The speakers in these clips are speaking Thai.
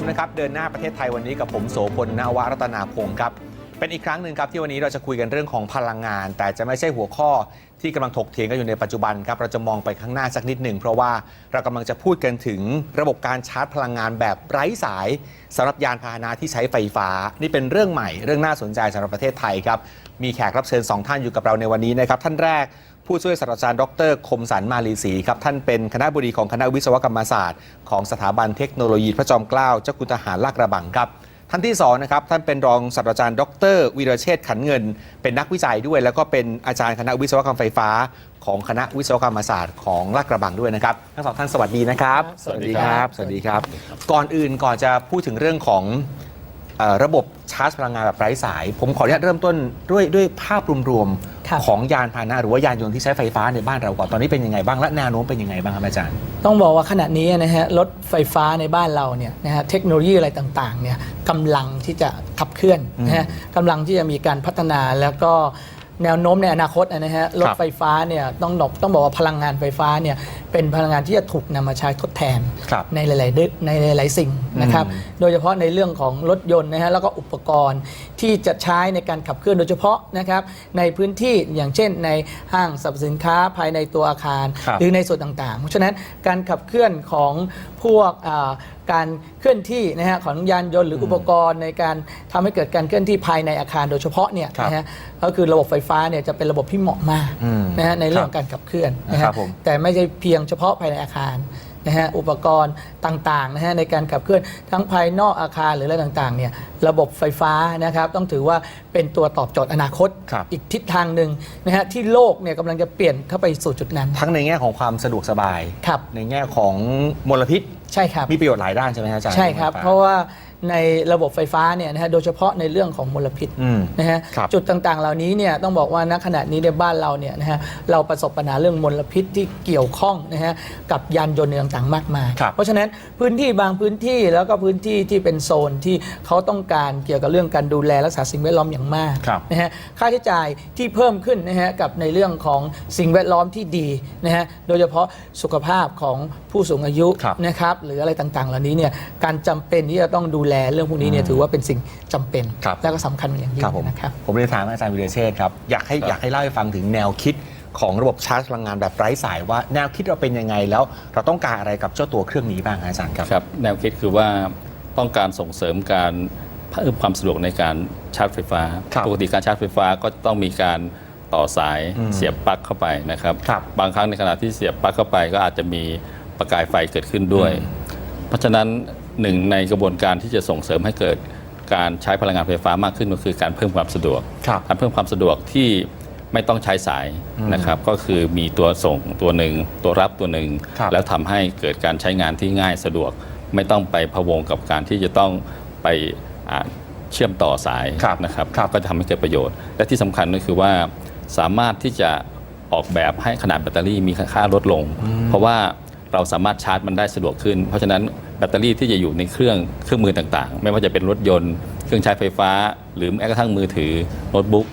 ชมนะครับ เดินหน้าประเทศไทยวันนี้กับผมโสพลนาวรัตนาพงศ์ครับ เป็นอีกครั้งหนึ่งครับที่วันนี้เราจะคุยกันเรื่องของพลังงาน แต่จะไม่ใช่หัวข้อที่กำลังถกเถียงกันอยู่ในปัจจุบันครับเราจะมองไปข้างหน้าสักนิดหนึ่งเพราะว่าเรากำลังจะพูดกันถึงระบบการชาร์จพลังงานแบบไร้สายสำหรับยานพาหนะที่ใช้ไฟฟ้า นี่เป็นเรื่องใหม่ เรื่องน่าสนใจสำหรับประเทศไทยครับมีแขกรับเชิญสองท่านอยู่กับเราในวันนี้นะครับท่านแรกผู้ช่วยศาสตราจารย์ดรคมสันมาลีศรีครับท่านเป็นคณะบดีของคณะวิศวกรรมศาสตร์ ของสถาบันเทคโนโลยีพระจอมเกล้าเจ้าคุณทหารลาดกระบังครับ ท่านที่สองนะครับท่านเป็นรองศาสตราจารย์ ดรวีรเชษฐ์ขันเงิน เป็นนักวิจัยด้วย แล้วก็เป็นอาจารย์คณะวิศวกรรมไฟฟ้า ของคณะวิศวกรรมศาสตร์ของลาดกระบังด้วยนะครับทั้งสองท่านสวัสดีนะครับ สวัสดีครับ สวัสดีครับ ก่อนอื่นก่อนจะพูดถึงเรื่องของเอ่อ ระบบชาร์จพลังงานแบบไร้สาย ผมขออนุญาตเริ่มต้นด้วยด้วยภาพรวมครับๆของยานพาหนะหรือว่ายานยนต์ที่ใช้ไฟฟ้าในบ้านเราก่อนตอนนี้เป็นยังไงบ้างและแนวโน้มเป็นยังไงบ้างครับอาจารย์ ต้องบอกว่าขณะนี้นะฮะรถไฟฟ้าในบ้านเราเนี่ยนะฮะเทคโนโลยีอะไรต่างๆเนี่ยกำลังที่จะขับเคลื่อนนะฮะกำลังที่จะมีการพัฒนาแล้วก็แนวโน้มในอนาคตนะฮะรถไฟฟ้าเนี่ยต้องบอกต้องบอกว่าพลังงานไฟฟ้าเนี่ยเป็นพลังงานที่จะถูกนำมาใช้ทดแทนครับในหลายๆเรื่องในหลายๆสิ่งนะครับอืมโดยเฉพาะในเรื่องของรถยนต์นะฮะแล้วก็อุปกรณ์ที่จะใช้ในการขับเคลื่อนโดยเฉพาะนะครับในพื้นที่อย่างเช่น ในห้างสรรพสินค้าภายในตัวอาคารครับหรือในส่วนต่างๆ เพราะฉะนั้นการขับเคลื่อนของพวกอ่าการเคลื่อนที่นะฮะของยานยนต์หรืออุปกรณ์ในการทำให้เกิดการเคลื่อนที่ภายในอาคารโดยเฉพาะเนี่ยครับนะฮะก็คือระบบไฟฟ้าเนี่ยจะเป็นระบบที่เหมาะมากอืมนะฮะในเรื่อครับงของการขับเคลื่อนนะฮะครับผมแต่ไม่ใช่เพียงเฉพาะภายในอาคารนะฮะอุปกรณ์ต่างๆนะฮะในการขับเคลื่อนทั้งภายนอกอาคารหรืออะไรต่างๆเนี่ยระบบไฟฟ้านะครับต้องถือว่าเป็นตัวตอบโจทย์อนาคต ครับอีกทิศทางหนึ่งนะฮะที่โลกเนี่ยกำลังจะเปลี่ยนเข้าไปสู่จุดนั้น ทั้งในแง่ของความสะดวกสบาย ครับ ในแง่ของมลพิษ ใช่ครับ มีประโยชน์หลายด้านใช่ไหมฮะอาจารย์ ใช่ครับไฟฟ้เพราะว่า ในระบบไฟฟ้าเนี่ยนะฮะโดยเฉพาะในเรื่องของมลพิษอืมนะฮะครับ จุดต่างๆ เหล่านี้เนี่ยต้องบอกว่าณขณะนี้ในบ้านเราเนี่ยนะฮะเราประสบปัญหาเรื่องมลพิษที่เกี่ยวข้องนะฮะกับยานยนต์ต่างๆ มากมาย ครับเพราะฉะนั้นพื้นที่บางพื้นที่แล้วก็พื้นที่ที่เป็นโซนที่เขาต้องการเกี่ยวกับเรื่องการดูแลรักษาสิ่งแวดล้อมอย่างมากครับนะฮะค่าใช้จ่ายที่เพิ่มขึ้นนะฮะกับในเรื่องของสิ่งแวดล้อมที่ดีนะฮะโดยเฉพาะสุขภาพของผู้สูงอายุครับ นะครับหรืออะไรต่างๆ เหล่านี้เนี่ยการจำเป็นที่จะต้องดูแลเรื่องพวกนี้เนี่ยถือว่าเป็นสิ่งจำเป็นครับและก็สำคัญเป็นอย่างยิ่ครับงผมนะครับผมเรียนถามอาจารย์วิเดชเชษฐ์ครับอยากให้อยากให้เล่าให้ฟังถึงแนวคิดของระบบชาร์จพลังงานแบบไร้สายว่าแนวคิดเราเป็นยังไงแล้วเราต้องการอะไรกับเจ้าตัวเครื่องนี้บ้างอาจารย์ครับครับ แนวคิดคือว่าต้องการส่งเสริมการเพิ่มความสะดวกในการชาร์จไฟฟ้าครับปกติการชาร์จไฟฟ้าก็ต้องมีการต่อสายอืมเสียบปลั๊กเข้าไปนะครับครับบางครั้งในขณะที่เสียบปลั๊กเข้าไปก็อาจจะมีประกายไฟเกิดขึ้นด้วย เพราะฉะนั้น หนึ่งในกระบวนการที่จะส่งเสริมให้เกิดการใช้พลังงานไฟฟ้ามากขึ้นก็คือการเพิ่มความสะดวก ครับการเพิ่มความสะดวกที่ไม่ต้องใช้สายนะครับ ก็คือมีตัวส่งตัวหนึ่งตัวรับตัวหนึ่งครับแล้วทำให้เกิดการใช้งานที่ง่ายสะดวก ไม่ต้องไปพะวงกับการที่จะต้องไปอ่าเชื่อมต่อสายครับนะครับ ครับ ก็จะทำให้เกิดประโยชน์ และที่สำคัญก็คือว่าสามารถที่จะออกแบบให้ขนาดแบตเตอรี่มีค่าลดลง เพราะว่าเราสามารถชาร์จมันได้สะดวกขึ้น เพราะฉะนั้น แบตเตอรี่ที่จะอยู่ในเครื่องเครื่องมือต่างๆ ไม่ว่าจะเป็นรถยนต์ เครื่องใช้ไฟฟ้า หรือแม้กระทั่งมือถือโน้ตบุ๊ก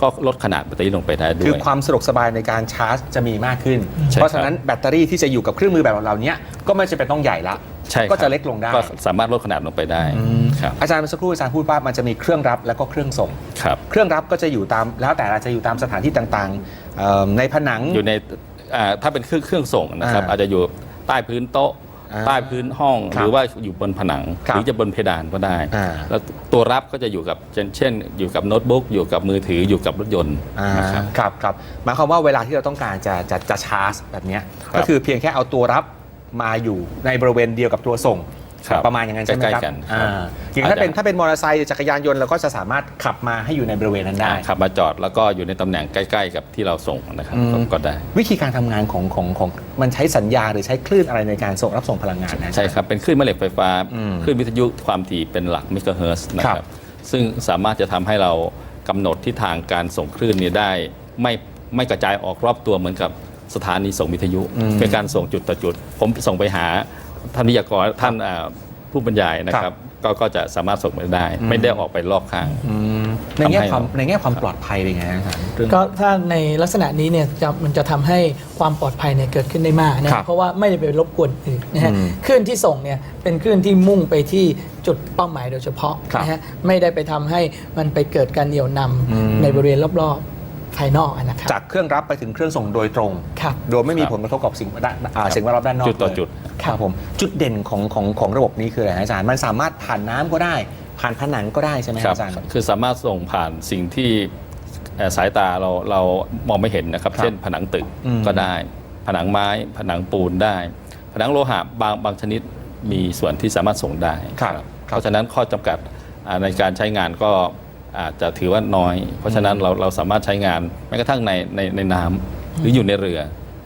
ก็ลดขนาดแบตเตอรี่ลงไปได้ด้คือวยความสะดวกสบายในการชาร์จจะมีมากขึ้นใช่เพราะฉะนั้นแบตเตอรี่ที่จะอยู่กับเครื่องมือแบบเราเนี้ยก็ไม่จำเป็นต้องใหญ่ละใช่ครับก็จะเล็กลงได้ก็สามารถลดขนาดลงไปได้ครับอาจารย์เมื่อสักครู่อาจารย์พูดว่ามันจะมีเครื่องรับแล้วก็เครื่องส่งครับเครื่องรับก็จะอยู่ตามแล้วแต่อาจจะอยู่ตามสถานที่ต่างๆเอิ่มในผนังอยู่ในอ่าถ้าเป็นเครื่องเครื่องส่งนะครับอ่าอาจจะอยู่ใต้พื้นโต๊ะอ่า ใต้พื้นห้องครับหรือว่าอยู่บนผนังครับหรือจะบนเพดานก็ได้อ่าแล้วตัวรับก็จะอยู่กับเช่นเช่น อยู่กับโน้ตบุ๊กอยู่กับมือถืออยู่กับรถยนต์อ่านะครับครับครับหมายความว่าเวลาที่เราต้องการจะจะจะชาร์จแบบเนี้ยครับก็คือเพียงแค่เอาตัวรับมาอยู่ในบริเวณเดียวกับตัวส่ง ครับประมาณอย่างนั้นใช่ไหมครับใกล้ๆกันครับ อ่าอย่างถ้าอาจจะเป็นถ้าเป็นมอเตอร์ไซค์หรือจักรยานยนต์เราก็จะสามารถขับมาให้อยู่ในบริเวณนั้นได้ ขับมาจอดแล้วก็อยู่ในตำแหน่งใกล้ ๆ กับที่เราส่งนะครับอืมก็ก็ได้ วิธีการทำงานของของของมันใช้สัญญาหรือใช้คลื่นอะไรในการส่งรับส่งพลังงานนะ ใช่ครับ เป็นคลื่นแม่เหล็กไฟฟ้าอืมคลื่นวิทยุความถี่เป็นหลักเมกะเฮิรตซ์นะคครัรับบซึ่งสามารถจะทำให้เรากำหนดทิศทางการส่งคลื่นนี้ได้ ไม่ไม่กระจายออกรอบตัวเหมือนกับสถานีส่งวิทยุ เป็นการส่งจุดต่อจุด ผมส่งไปหา ท่านวิทยากรท่านอ่าผู้บรรยายนะครับ ก็ก็จะสามารถส่งไปได้ ไม่ได้ออกไปรอบข้างอืมในแง่ทำให้ความเราในแง่ความปลอดภัยเป็นไงฮะอาจารย์เรื่องก็ถ้าในลักษณะนี้เนี่ยจะมันจะทำให้ความปลอดภัยเนี่ยเกิดขึ้นได้มากนะครับเพราะว่าไม่ได้ไปรบกวนอื่นนะฮะอืมคลื่นที่ส่งเนี่ยเป็นคลื่นที่มุ่งไปที่จุดเป้าหมายโดยเฉพาะครับนะฮะไม่ได้ไปทำให้มันไปเกิดการเหนี่ยวนำอืมในบริเวณรอบๆ ภายนอกอะนะครับ จากเครื่องรับไปถึงเครื่องส่งโดยตรง ครับ โดยไม่มีครับผลกระทบกับสิ่งด้านอ่าสิ่งแวดล้อมด้านนอกจุดต่อเลยจุด ครับผมจุดเด่นของของของระบบนี้คืออะไรฮะอาจารย์มันสามารถผ่านน้ำก็ได้ ผ่านผนังก็ได้ใช่ไหมคฮะรับอาจารย์ คือสามารถส่งผ่านสิ่งที่เอ่อสายตาเราเรามองไม่เห็นนะครับ ครับเช่นผนังตึกอืม ก็ได้ ผนังไม้ ผนังปูนได้ ผนังโลหะบางบางชนิดมีส่วนที่สามารถส่งได้ ครับ เพราะฉะนั้นข้อจำกัดอ่าในการใช้งานก็ อาจจะถือว่าน้อย เพราะฉะนั้นเราเราสามารถใช้งานแม้กระทั่งในในในน้ำหรืออยู่ในเรือ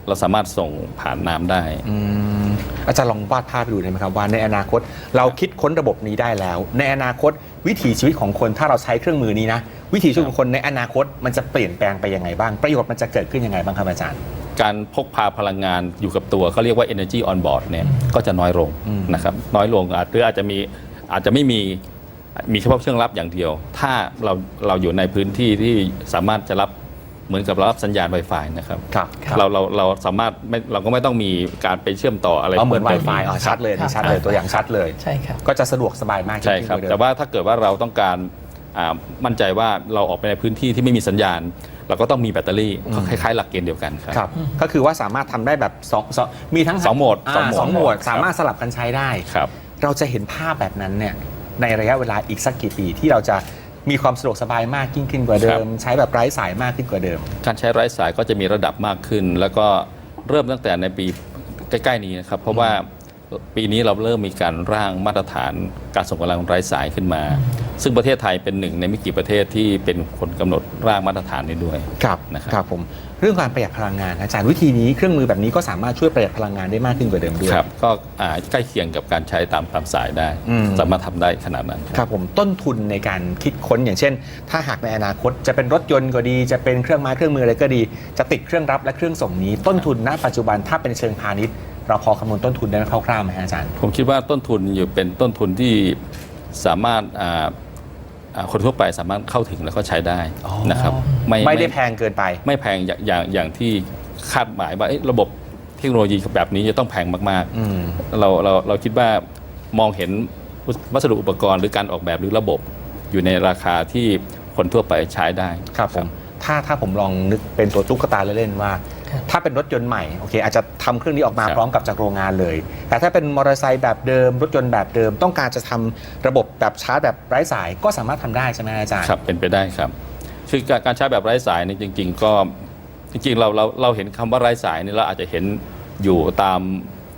เราสามารถส่งผ่านน้ำได้ อืมอาจารย์ลองวาดภาพให้ดูได้ไหมครับว่าในอนาคตเราคิดค้นระบบนี้ได้แล้ว ในอนาคตวิถีชีวิตของคนถ้าเราใช้เครื่องมือนี้นะวิถีชีวิตของคนในอนาคตมันจะเปลี่ยนแปลงไปยังไงบ้างประโยชน์มันจะเกิดขึ้นยังไงบ้างครับอาจารย์ การพกพาพลังงานอยู่กับตัวเขาเรียกว่า energy on board เนี่ยก็จะน้อยลงอืมนะครับน้อยลงอาจหรืออาจจะมีอาจจะไม่มี มีเฉพาะเครื่องรับอย่างเดียว ถ้าเราเราอยู่ในพื้นที่ที่สามารถจะรับเหมือนกับเรารับสัญญาณ Wi-Fi นะครับครับ เราเราเราสามารถไม่เราก็ไม่ต้องมีการไปเชื่อมต่ออะไรเอาเหมือน พิ่ติ Wi-Fi อ๋อชัดเลยนี่ชัดเลยตัวอย่างชัดเลย ใช่ครับ ก็จะสะดวกสบายมากใช่ครับยิ่งขึ้นกว่าเดิมแต่ว่าถ้าเกิดว่าเราต้องการอ่ามั่นใจว่าเราออกไปในพื้นที่ที่ไม่มีสัญญาณ เราก็ต้องมีแบตเตอรี่ก็คล้ายๆ หลักเกณฑ์เดียวกันครับ ครับ ก็คือว่าสามารถทำได้แบบสองสองมีทั้งสองโหมดาสองโหมดสองโหมดครับสามารถสลับกันใช้ได้ ครับ เราจะเห็นภาพแบบนั้นเนี่ย ในระยะเวลาอีกสักกี่ปีที่เราจะมีความสะดวกสบายมากยิ่งขึ้นกว่าเดิครัมบใช้แบบไร้สายมากขึ้นกว่าเดิม การใช้ไร้สายก็จะมีระดับมากขึ้น แล้วก็เริ่มตั้งแต่ในปีใกล้ๆนี้นะครับ เพราะว่าปีนี้เราเริ่มมีการร่างมาตรฐานการส่งกำลังไร้สายขึ้นมาซึ่งประเทศไทยเป็นหนึ่งในไม่กี่ประเทศที่เป็นคนกำหนดร่างมาตรฐานนี้ด้วยครับนะครับครับผมเรื่องการประหยัดพลังงานอาจารย์วิธีนี้เครื่องมือแบบนี้ก็สามารถช่วยประหยัดพลังงานได้มากขึ้นกว่าเดิมด้วยครับก็อ่าใกล้เคียงกับการใช้ตามตามสายได้อืมสามารถทำได้ขนาดนั้นครับผมต้นทุนในการคิดค้นอย่างเช่น ถ้าหากในอนาคตจะเป็นรถยนต์ก็ดี จะเป็นเครื่องไม้เครื่องมืออะไรก็ดี จะติดเครื่องรับและเครื่องส่งนี้ ต้นทุนณ ปัจจุบันถ้าเป็นเชิงพาณิชย์เราพอคำนวณต้นทุนได้ไหมคร่าวๆไหมฮะอาจารย์ ผมคิดว่าต้นทุนอยู่เป็นต้นทุนที่ สามารถอ่าอ่าคนทั่วไปสามารถเข้าถึงแล้วก็ใช้ได้อ๋อนะครับไม่ได้แพงเกินไป ไม่แพงอย่างอย่างอย่างที่คาดหมายว่าเอ๊ะระบบเทคโนโลยีแบบนี้จะต้องแพงมากอืมๆเราเราเราคิดว่ามองเห็นวัสดุอุปกรณ์หรือการออกแบบหรือระบบอยู่ในราคาที่คนทั่วไปใช้ได้ครับผมถ้าถ้าผมลองนึกเป็นตัวตุ๊กตาเล่นๆว่าครับ ถ้าเป็นรถยนต์ใหม่โอเคอาจจะทำเครื่องนี้ออกมาครับ พร้อมกับจากโรงงานเลย แต่ถ้าเป็นมอเตอร์ไซค์แบบเดิม รถยนต์แบบเดิม ต้องการจะทำระบบแบบชาร์จแบบไร้สายก็สามารถทำได้ใช่ไหมอาจารย์ ครับเป็นไปได้ครับคือการการใช้แบบไร้สายนี่จริง ๆ ก็จริงๆเราเราเราเห็นคำว่าไร้สายนี่เราอาจจะเห็นอยู่ตาม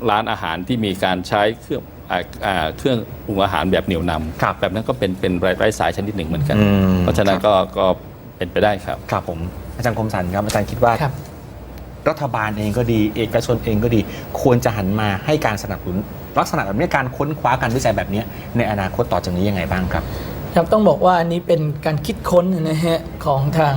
ร้านอาหารที่มีการใช้เครื่องอ่าอ่าเครื่องปรุงอาหารแบบเหนียวนำครับแบบนั้นก็เป็นเป็นไร้ไร้สายชนิดหนึ่งเหมือนกัน อืมเพราะฉะนั้นก็ก็เป็นไปได้ครับ ครับผมอาจารย์คมสันครับอาจารย์คิดว่าครับ รัฐบาลเองก็ดี เอกชนเองก็ดี ควรจะหันมาให้การสนับสนุนลักษณะแบบนี้การค้นคว้าการวิจัยแบบนี้ในอนาคตต่อจากนี้ยังไงบ้างครับครับต้องบอกว่าอันนี้เป็นการคิดค้นนะฮะของทาง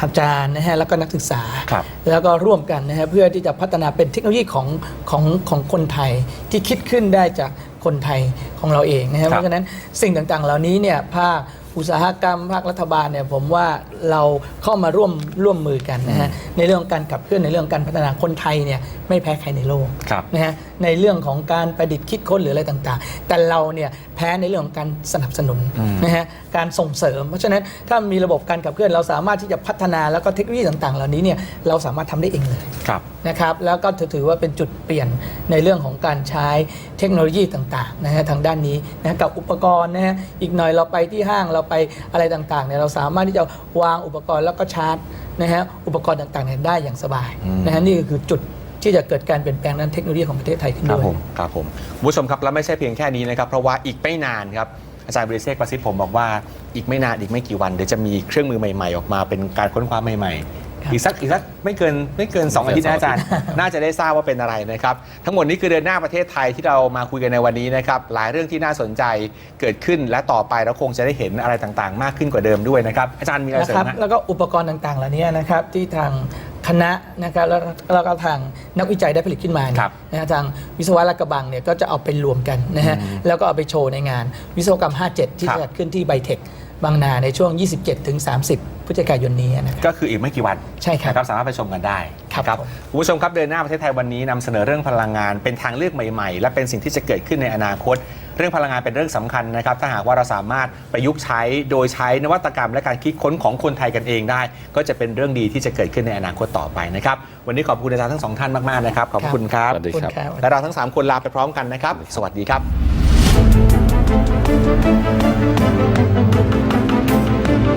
อาจารย์นะฮะแล้วก็นักศึกษาครับแล้วก็ร่วมกันนะฮะเพื่อที่จะพัฒนาเป็นเทคโนโลยีของของของคนไทยที่คิดขึ้นได้จากคนไทยของเราเองนะฮะครับเพราะฉะนั้นสิ่งต่างๆ เหล่านี้เนี่ยภาค อุตสาหกรรมภาครัฐบาลเนี่ยผมว่าเราเข้ามาร่วมร่วมมือกันนะฮะในเรื่องของการขับเคลื่อนในเรื่องการพัฒนาคนไทยเนี่ยไม่แพ้ใครในโลกครับนะฮะในเรื่องของการประดิษฐ์คิดค้นหรืออะไรต่างๆ แต่เราเนี่ยแพ้ในเรื่องของการสนับสนุนอืมนะฮะการส่งเสริม เพราะฉะนั้นถ้ามีระบบการขับเคลื่อนเราสามารถที่จะพัฒนาแล้วก็เทคโนโลยีต่างๆ เหล่านี้เนี่ยเราสามารถทำได้เองเลยครับนะครับแล้วก็ถือว่าเป็นจุดเปลี่ยนในเรื่องของการใช้เทคโนโลยีต่างๆนะฮะทางด้านนี้นะกับอุปกรณ์นะฮะอีกหน่อยเราไปที่ห้างเราไปอะไรต่างๆเนี่ยเราสามารถที่จะวางอุปกรณ์แล้วก็ชาร์จนะฮะอุปกรณ์ต่างๆเนี่ยได้อย่างสบายอืมนะฮะนี่ก็คือจุด ที่จะเกิดการเปลี่ยนแปลงด้านเทคโนโลยีของประเทศไทยขึ้นครับด้วย ผมครับผมคุณผู้ชมครับ แล้วไม่ใช่เพียงแค่นี้นะครับ เพราะว่าอีกไม่นานครับ อาจารย์บริเซกประสิทธิ์ผมบอกว่าอีกไม่นานอีกไม่กี่วันเดี๋ยวจะมีเครื่องมือใหม่ ๆ ออกมาเป็นการค้นคว้าใหม่ๆ อีกสักอีกสักไม่เกินไม่เกิน 2 อาทิตย์นะอาจารย์ น่าจะได้ทราบว่าเป็นอะไรนะครับ ทั้งหมดนี้คือเดินหน้าประเทศไทยที่เรามาคุยกันในวันนี้นะครับ หลายเรื่องที่น่าสนใจเกิดขึ้นและต่อไปเราคงจะได้เห็นอะไรต่างๆ มากขึ้นกว่าเดิมด้วยนะครับ อาจารย์มีอะไรนะเสริคมรับไหมแล้วก็อุปกรณ์ต่างๆเหล่านี้นะครับที่ทางคณะนะครับแล้วแล้วก็ทางนักวิจัยได้ผลิตขึ้นมาเนี่ยครับนะฮะทางวิศวะและกระบังเนี่ยก็จะเอาไปรวมกันนะฮะอืมแล้วก็เอาไปโชว์ในงานวิศวกรรม 57 ที่ครับจะจัดขึ้นที่ไบเทค บางนาในช่วง 27ถึง30พฤศจิกายนนี้นะครับ ก็คืออีกไม่กี่วันใช่ครับนะครับสามารถไปชมกันได้ครับนะผม คุณผู้ชมครับเดินหน้าประเทศไทยวันนี้นำเสนอเรื่องพลังงานเป็นทางเลือกใหม่ๆ และเป็นสิ่งที่จะเกิดขึ้นในอนาคต เรื่องพลังงานเป็นเรื่องสำคัญนะครับ ถ้าหากว่าเราสามารถประยุกต์ใช้โดยใช้นวัตกรรม และการคิดค้นของคนไทยกันเองได้ ก็จะเป็นเรื่องดีที่จะเกิดขึ้นในอนาคตต่อไปนะครับวันนี้ขอบคุณอาจารย์ทั้งสองท่านมากๆนะครับขอบคุณครับสวัสดีขอบครับคุณครับและเราทั้งสามคนลาไปพร้อมกันนะครับ สวัสดีครับ